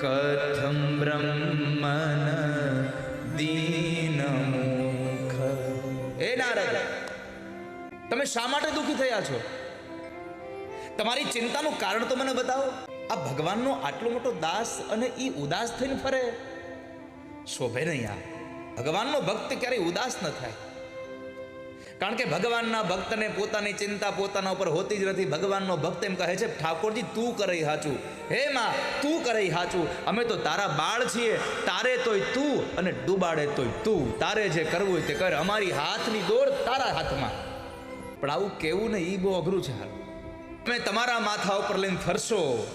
કથમ બ્રહ્મન દીનમુખ એ નારદ તમે શા માટે દુઃખી થયા છો? તમારી ચિંતાનું કારણ તો મને બતાવો. આ ભગવાનનો આટલો મોટો દાસ અને ઈ ઉદાસ થઈને ફરે. શોભે નહીં આ. ભગવાનનો ભક્ત ક્યારેય ઉદાસ ન થાય. કારણ કે ભગવાનના ભક્તને પોતાની ચિંતા પોતાના ઉપર હોતી જ નથી. ભગવાનનો ભક્ત એમ કહે છે, ઠાકોરજી, તું કરે હાચું. હે માં, તું કરે હાચું. અમે તો તારા બાળ છીએ. તારે તોય તું અને ડૂબાડે તોય તું. તારે જે કરવું હોય તે કર. અમારી હાથની દોડ તારા હાથમાં. પણ આવું કેવું ને એ બહુ અઘરું છે હાલ. તમે તમારા માથા ઉપર લઈને ફરશો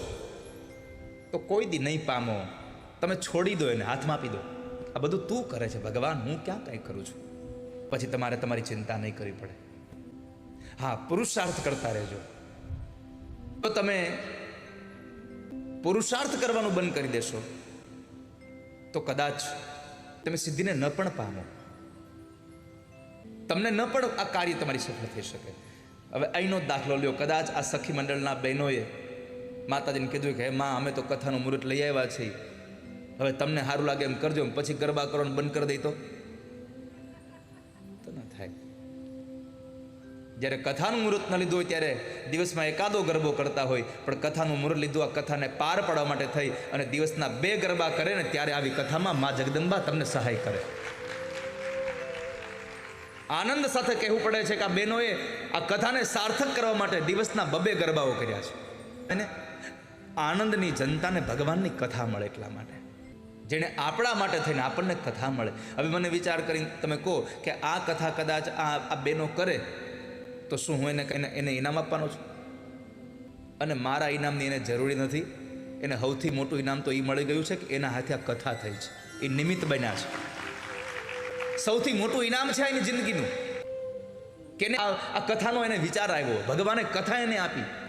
તો કોઈ દી નહીં પામો. તમે છોડી દો એને, હાથમાં આપી દો. આ બધું તું કરે છે. ભગવાન, હું ક્યાં કંઈ કરું છું? પછી તમારે તમારી ચિંતા નહીં કરવી પડે. હા, પુરુષાર્થ કરતા રહેજો. તો તમે પુરુષાર્થ કરવાનું બંધ કરી દેશો. તો કદાચ તમે સિદ્ધિને ન પણ પામો. તમને ન પણ આ કાર્ય તમારી સફળ થઈ શકે. હવે અહીંનો જ દાખલો લ્યો. કદાચ આ સખી મંડળના બહેનોએ માતાજીને કીધું કે માં, અમે તો કથાનું મુહૂર્ત લઈ આવ્યા છીએ. હવે તમને સારું લાગે એમ કરજો. પછી ગરબા કરવાનું બંધ કરી દઈ તો. જ્યારે કથાનું મુહૂર્ત ન લીધું હોય ત્યારે દિવસમાં એકાદો ગરબો કરતા હોય. પણ કથાનું મુહૂર્ત લીધું, આ કથાને પાર પાડવા માટે થઈ અને દિવસના બે ગરબા કરે ને ત્યારે આવી કથામાં મા જગદંબા તમને સહાય કરે. આનંદ સાથે કહેવું પડે છે કે આ બહેનોએ આ કથાને સાર્થક કરવા માટે દિવસના બબે ગરબાઓ કર્યા છે. અને આનંદની જનતાને ભગવાનની કથા મળે એટલા માટે. જેણે આપણા માટે થઈને આપણને કથા મળે. હવે મને વિચાર કરીને તમે કહો કે આ કથા કદાચ આ આ બેનો કરે તો શું હું એને એને ઇનામ આપવાનો છું? અને મારા ઇનામની એને જરૂરી નથી. એને સૌથી મોટું ઇનામ તો એ મળી ગયું છે કે એના હાથે આ કથા થઈ છે. એ નિમિત્ત બન્યા છે. સૌથી મોટું ઇનામ છે એની જિંદગીનું. કે આ કથાનો એને વિચાર આવ્યો. ભગવાને કથા એને આપી.